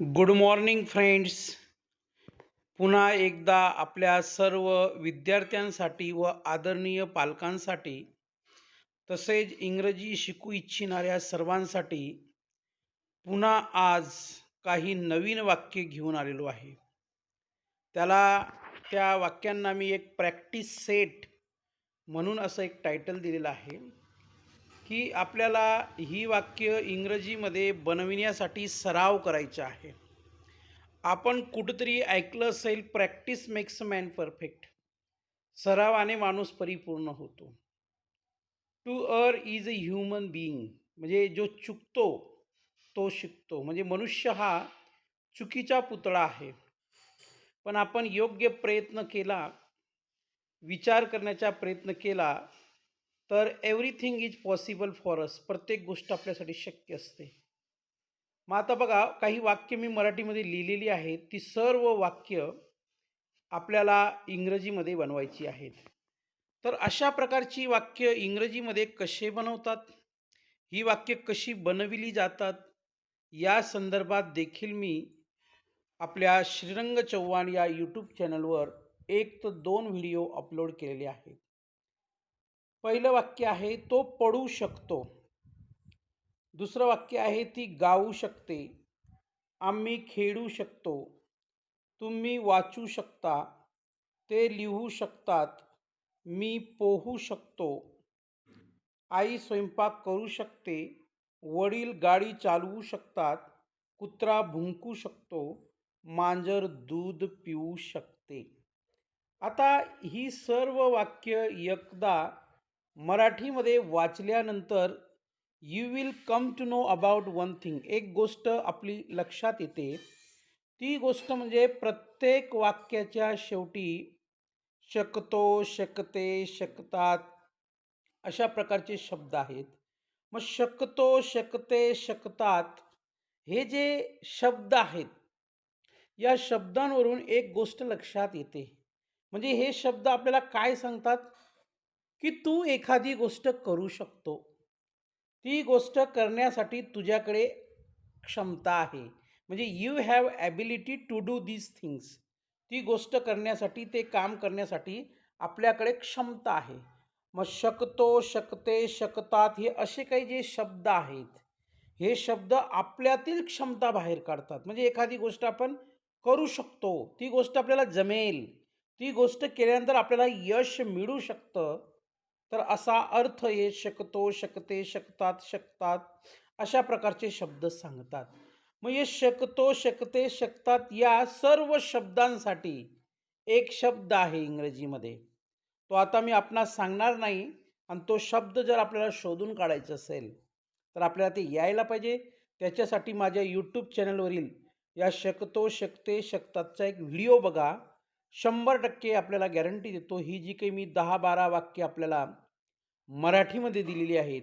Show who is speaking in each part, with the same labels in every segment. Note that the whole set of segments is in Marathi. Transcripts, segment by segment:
Speaker 1: Good morning friends. पुन्हा एकदा आपल्या सर्व विद्यार्थ्यांसाठी व आदरणीय पालकांसाठी तसेच इंग्रजी शिकू इच्छिणाऱ्या सर्वांसाठी पुन्हा आज काही नवीन वाक्य घेऊन आलेलो आहे. त्याला त्या वाक्यांना मी एक प्रॅक्टिस सेट म्हणून असं एक टायटल दिलेलं आहे. की आपल्याला ही वाक्य इंग्रजीमध्ये बनविण्यासाठी सराव करायचा आहे. आपण कुठंतरी ऐकलं असेल प्रॅक्टिस मेक्स मॅन परफेक्ट. सरावाने माणूस परिपूर्ण होतो. To err is a human being म्हणजे जो चुकतो तो शिकतो. म्हणजे मनुष्य हा चुकीचा पुतळा आहे. पण आपण योग्य प्रयत्न केला विचार करण्याचा प्रयत्न केला तर everything is possible for us प्रत्येक गोष्ट आपल्यासाठी शक्य असते. मग आता बघा काही वाक्य मी मराठीमध्ये लिहिलेली आहेत. ती सर्व वाक्य आपल्याला इंग्रजीमध्ये बनवायची आहेत. तर अशा प्रकारची वाक्य इंग्रजीमध्ये कसे बनवतात? ही वाक्य कशी बनविली जातात? या संदर्भात देखील मी आपल्या श्रीरंग चव्हाण या यूट्यूब चॅनलवर एक तर दोन व्हिडिओ अपलोड केलेले आहेत. पहिलं वाक्य आहे तो पडू शकतो. दुसरं वाक्य आहे ती गाऊ शकते. आम्ही खेळू शकतो. तुम्ही वाचू शकता. ते लिहू शकतात. मी पोहू शकतो. आई स्वयंपाक करू शकते. वडील गाडी चालवू शकतात. कुत्रा भुंकू शकतो. मांजर दूध पिऊ शकते. आता ही सर्व वाक्य एकदा मराठीमध्ये वाचल्यानंतर you will come to know about one thing एक गोष्ट आपली लक्षात येते. ती गोष्ट म्हणजे प्रत्येक वाक्याच्या शेवटी शकतो शकते शकतात अशा प्रकारचे शब्द आहेत. मग शकतो शकते शकतात हे जे शब्द आहेत या शब्दांवरून एक गोष्ट लक्षात येते. म्हणजे हे शब्द आपल्याला काय सांगतात? की तू एखादी गोष्ट करू शकतो. ती गोष्ट करण्यासाठी तुझ्याकडे क्षमता आहे. म्हणजे you have ability to do these things ती गोष्ट करण्यासाठी ते काम करण्यासाठी आपल्याकडे क्षमता आहे. मग शकतो शकते शकतात हे असे काही जे शब्द आहेत हे शब्द आपल्यातील क्षमता बाहेर काढतात. म्हणजे एखादी गोष्ट आपण करू शकतो ती गोष्ट आपल्याला जमेल ती गोष्ट केल्यानंतर आपल्याला यश मिळू शकतं. तर असा अर्थ हे शकतो शकते शकतात शकतात अशा प्रकारचे शब्द सांगतात. मग हे शकतो शकते शकतात या सर्व शब्दांसाठी एक शब्द आहे इंग्रजीमध्ये. तो आता मी आपणास सांगणार नाही आणि तो शब्द जर आपल्याला शोधून काढायचा असेल तर आपल्याला ते यायला पाहिजे. त्याच्यासाठी माझ्या यूट्यूब चॅनलवरील या शकतो शकते शकतातचा एक व्हिडिओ बघा. शंभर टक्के आपल्याला गॅरंटी देतो. ही जी काही मी दहा बारा वाक्य आपल्याला मराठीमध्ये दिलेली आहेत.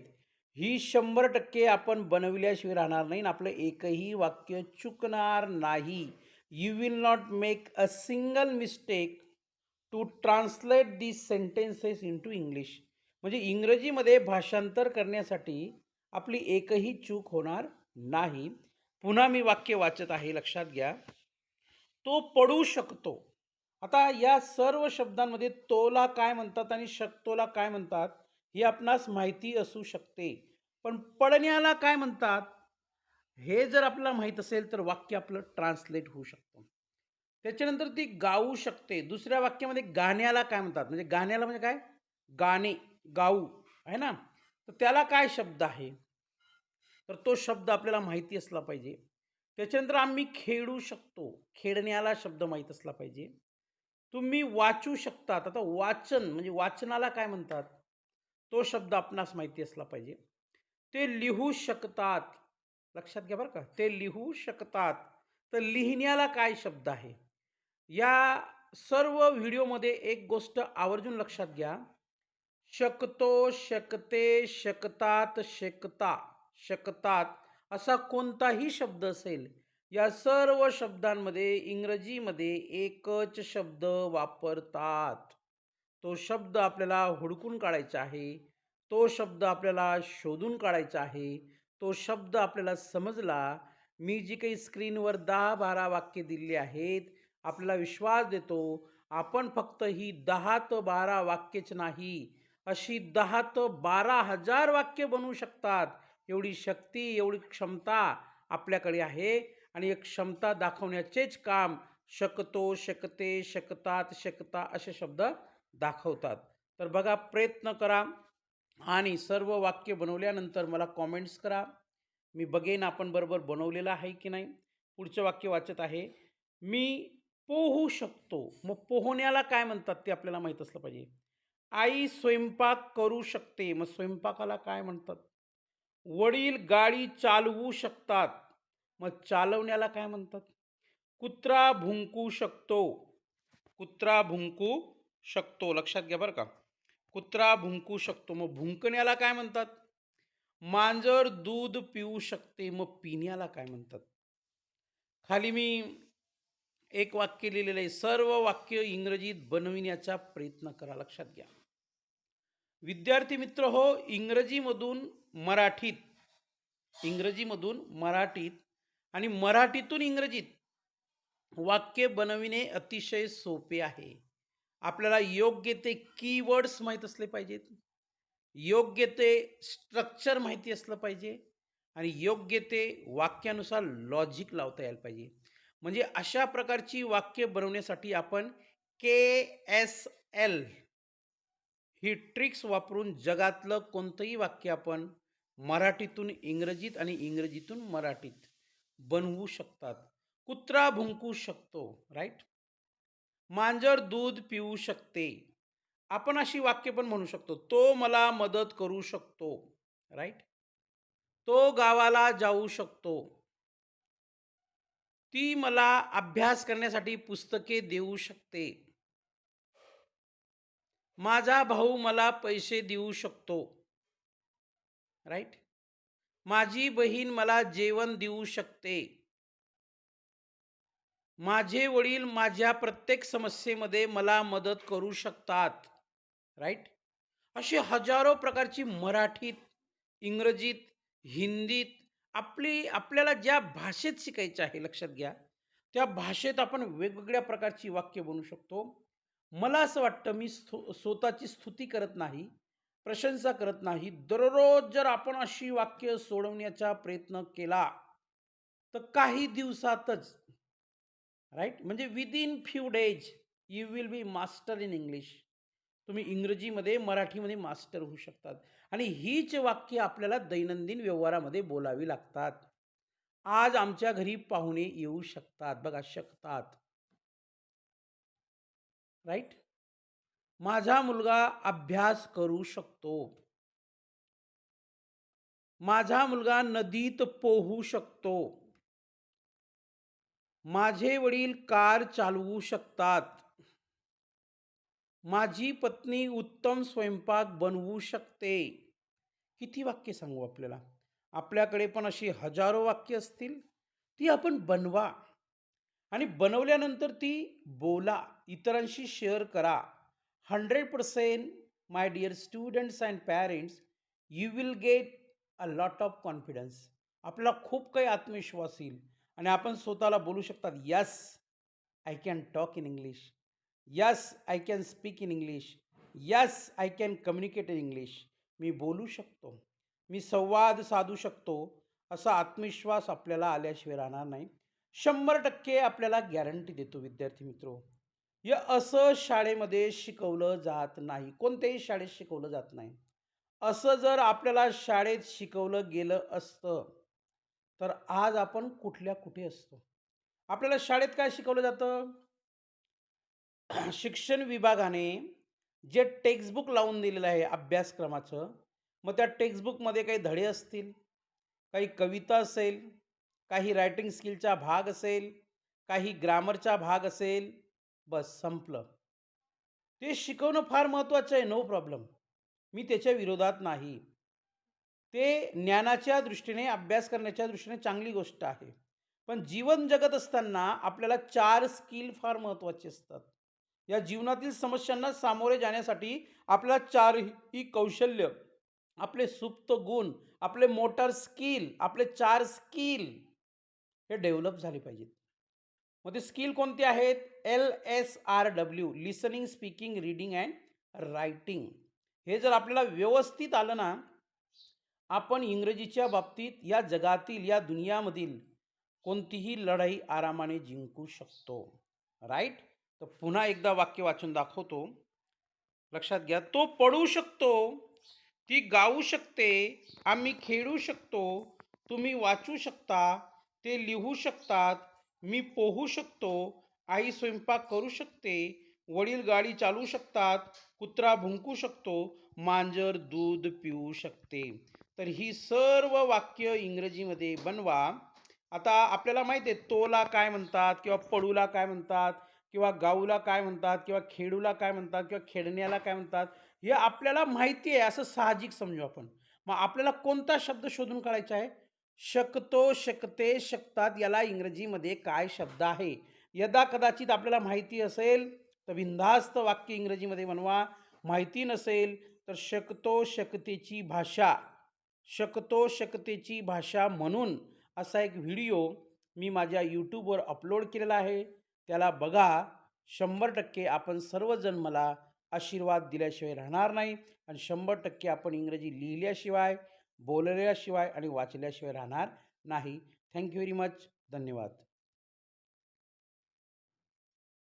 Speaker 1: ही शंभर टक्के आपण बनविल्याशिवाय राहणार नाही आणि आपलं एकही वाक्य चुकणार नाही. You will not make a single mistake to translate these sentences into English म्हणजे इंग्रजीमध्ये भाषांतर करण्यासाठी आपली एकही चूक होणार नाही. पुन्हा मी वाक्य वाचत आहे लक्षात घ्या. तो पडू शकतो. आता या सर्व शब्दांमध्ये तोला काय म्हणतात आणि शकतोला काय म्हणतात? ही आपणास माहिती असू शकते. पण पडण्याला काय म्हणतात? हे जर आपल्याला माहीत असेल तर वाक्य आपलं ट्रान्सलेट होऊ शकतं. त्याच्यानंतर ती गाऊ शकते. दुसऱ्या वाक्यामध्ये गाण्याला काय म्हणतात? म्हणजे गाण्याला म्हणजे काय? गाणे गाऊ आहे ना? तर त्याला काय शब्द आहे? तर तो शब्द आपल्याला माहिती असला पाहिजे. त्याच्यानंतर आम्ही खेळू शकतो. खेळण्याला शब्द माहीत असला पाहिजे. तुम्ही वाचू शकतात. आता वाचन म्हणजे वाचनाला काय म्हणतात? तो शब्द आपणास माहिती असला पाहिजे. ते लिहू शकतात. लक्षात घ्या बरं का. ते लिहू शकतात. तर लिहिण्याला काय शब्द आहे? या सर्व व्हिडिओमध्ये एक गोष्ट आवर्जून लक्षात घ्या. शकतो शकते शकतात शकता शकतात असा कोणताही शब्द असेल या सर्व शब्दांमध्ये इंग्रजीमध्ये एकच शब्द वापरतात. तो शब्द आपल्याला हुडकून काढायचा आहे तो शब्द आपल्याला शोधून काढायचा आहे तो शब्द आपल्याला समजला मी जी काही स्क्रीनवर दहा बारा वाक्य दिली आहेत आपल्याला विश्वास देतो आपण फक्त ही दहा तर बारा वाक्यच नाही अशी दहा तर बारा हजार वाक्य बनवू शकतात. एवढी शक्ती एवढी क्षमता आपल्याकडे आहे आणि एक क्षमता दाखवण्याचेच काम शकतो शकते शकतात शकता असे शब्द दाखवतात. तर बघा प्रयत्न करा आणि सर्व वाक्य बनवल्यानंतर मला कॉमेंट्स करा. मी बघेन आपण बरोबर बनवलेलं आहे की नाही. पुढचं वाक्य वाचत आहे. मी पोहू शकतो. मग पोहण्याला काय म्हणतात ते आपल्याला माहीत असलं पाहिजे. आई स्वयंपाक करू शकते. मग स्वयंपाकाला काय म्हणतात? वडील गाडी चालवू शकतात. मग चालवण्याला काय म्हणतात? कुत्रा भुंकू शकतो. कुत्रा भुंकू शकतो. लक्षात घ्या बरं का. कुत्रा भुंकू शकतो. मग भुंकण्याला काय म्हणतात? मांजर दूध पिऊ शकते. मग पिण्याला काय म्हणतात? खाली मी एक वाक्य लिहिलेलं आहे. सर्व वाक्य इंग्रजीत बनविण्याचा प्रयत्न करा. लक्षात घ्या. विद्यार्थी मित्र हो इंग्रजीमधून मराठीत इंग्रजीमधून मराठीत आणि मराठीतून इंग्रजीत वाक्य बनविणे अतिशय सोपे आहे. आपल्याला योग्य ते कीवर्ड्स माहीत असले पाहिजेत. योग्य ते स्ट्रक्चर माहिती असलं पाहिजे आणि योग्य ते वाक्यानुसार लॉजिक लावता यायला पाहिजे. म्हणजे अशा प्रकारची वाक्य बनवण्यासाठी आपण के एस एल ही ट्रिक्स वापरून जगातलं कोणतंही वाक्य आपण मराठीतून इंग्रजीत आणि इंग्रजीतून मराठीत बनवू शकतात. कुत्रा भुंकू शकतो राईट मांजर दूध पिऊ शकते. आपण अशी वाक्य पण म्हणू शकतो तो मला मदत करू शकतो. राईट तो गावाला जाऊ शकतो. ती मला अभ्यास करण्यासाठी पुस्तके देऊ शकते. माझा भाऊ मला पैसे देऊ शकतो. राईट माझी बहीण मला जेवण देऊ शकते. माझे वडील माझ्या प्रत्येक समस्येमध्ये मला मदत करू शकतात. राईट अशी हजारो प्रकारची मराठीत इंग्रजीत हिंदीत आपली आपल्याला ज्या भाषेत शिकायचं आहे लक्षात घ्या त्या भाषेत आपण वेगवेगळ्या प्रकारची वाक्य बनवू शकतो. मला असं वाटतं मी स्थु स्वतःची स्तुती करत नाही प्रशंसा करत नाही. दररोज जर आपण अशी वाक्य सोडवण्याचा प्रयत्न केला तर काही दिवसातच राईट? म्हणजे within few days you will be master in English तुम्ही इंग्रजीमध्ये मराठीमध्ये मास्टर होऊ शकतात. आणि हीच वाक्य आपल्याला दैनंदिन व्यवहारामध्ये बोलावी लागतात. आज आमच्या घरी पाहुणे येऊ शकतात बघा शकतात. राईट? माझा मुलगा अभ्यास करू शकतो. माझा मुलगा नदीत पोहू शकतो. माझे वडील कार चालवू शकतात. माझी पत्नी उत्तम स्वयंपाक बनवू शकते. किती वाक्य सांगू आपल्याला? आपल्याकडे पण अशी हजारो वाक्य असतील. ती आपण बनवा. आणि बनवल्यानंतर ती बोला. इतरांशी शेअर करा. Hundred percent my dear students and parents you will get a lot of confidence. आपला खूप काही आत्मविश्वास येईल. आणि आपण स्वतःला बोलू शकतात yes I can talk in English. Yes I can speak in English. Yes I can communicate in English. मी बोलू शकतो. मी संवाद साधू शकतो असा आत्मविश्वास आपल्याला आल्याशिवाय राहणार नाही. शंभर टक्के आपल्याला गॅरंटी देतो विद्यार्थी मित्रो. या असं शाळेमध्ये शिकवलं जात नाही. कोणत्याही शाळेत शिकवलं जात नाही. असं जर आपल्याला शाळेत शिकवलं गेलं असतं तर आज आपण कुठल्या कुठे असतो? आपल्याला शाळेत काय शिकवलं जातं? शिक्षण विभागाने जे टेक्स्टबुक लावून दिलेलं आहे अभ्यासक्रमाचं मग त्या टेक्स्टबुकमध्ये काही धडे असतील? काही कविता असेल? काही रायटिंग स्किलचा भाग असेल? काही ग्रामरचा भाग असेल? बस संपलं. ते शिकवणं फार महत्त्वाचं आहे नो प्रॉब्लेम. मी त्याच्या विरोधात नाही. ते ज्ञानाच्या दृष्टीने अभ्यास करण्याच्या दृष्टीने चांगली गोष्ट आहे. पण जीवन जगत असताना आपल्याला चार स्किल फार महत्त्वाचे असतात. या जीवनातील समस्यांना सामोरे जाण्यासाठी आपल्याला चारही कौशल्य आपले सुप्त गुण आपले मोटर स्किल आपले चार स्किल हे डेव्हलप झाले पाहिजेत. मग ते स्किल कोणते आहेत? L S R W listening speaking reading and writing. हे जर आपल्याला व्यवस्थित आलं ना आपण इंग्रजीच्या बाबतीत या जगातील या दुनियामधील कोणतीही लढाई आरामाने जिंकू शकतो. राईट तर पुन्हा एकदा वाक्य वाचून दाखवतो. लक्षात घ्या तो पडू शकतो ती गाऊ शकते आम्ही खेळू शकतो तुम्ही वाचू शकता ते लिहू शकतात मी पोहू शकतो आई स्वयंपाक करू शकते वडील गाडी चालवू शकतात कुत्रा भुंकू शकतो मांजर दूध पिऊ शकते. तर ही सर्व वाक्य इंग्रजीमध्ये बनवा. आता आपल्याला माहिती आहे तोला काय म्हणतात किंवा पडूला काय म्हणतात किंवा गाऊला काय म्हणतात किंवा खेडूला काय म्हणतात किंवा खेळण्याला काय म्हणतात हे आपल्याला माहिती आहे असं साहजिक समजू आपण. मग आपल्याला कोणता शब्द शोधून काढायचा आहे? शकतो शकते शकतात याला इंग्रजीमध्ये काय शब्द आहे? यदा कदाचित आपल्याला माहिती असेल तर विंधास्त वाक्य इंग्रजीमध्ये बनवा. माहिती नसेल तर शकतो शकतेची भाषा. शकतो शकतेची भाषा म्हणून असा एक व्हिडिओ मी माझ्या यूट्यूबवर अपलोड केलेला आहे. त्याला बघा. शंभर टक्के आपण सर्वजण मला आशीर्वाद दिल्याशिवाय राहणार नाही आणि शंभर टक्के आपण इंग्रजी लिहिल्याशिवाय बोलल्याशिवाय आणि वाचल्याशिवाय राहणार नाही. Thank you very much. धन्यवाद.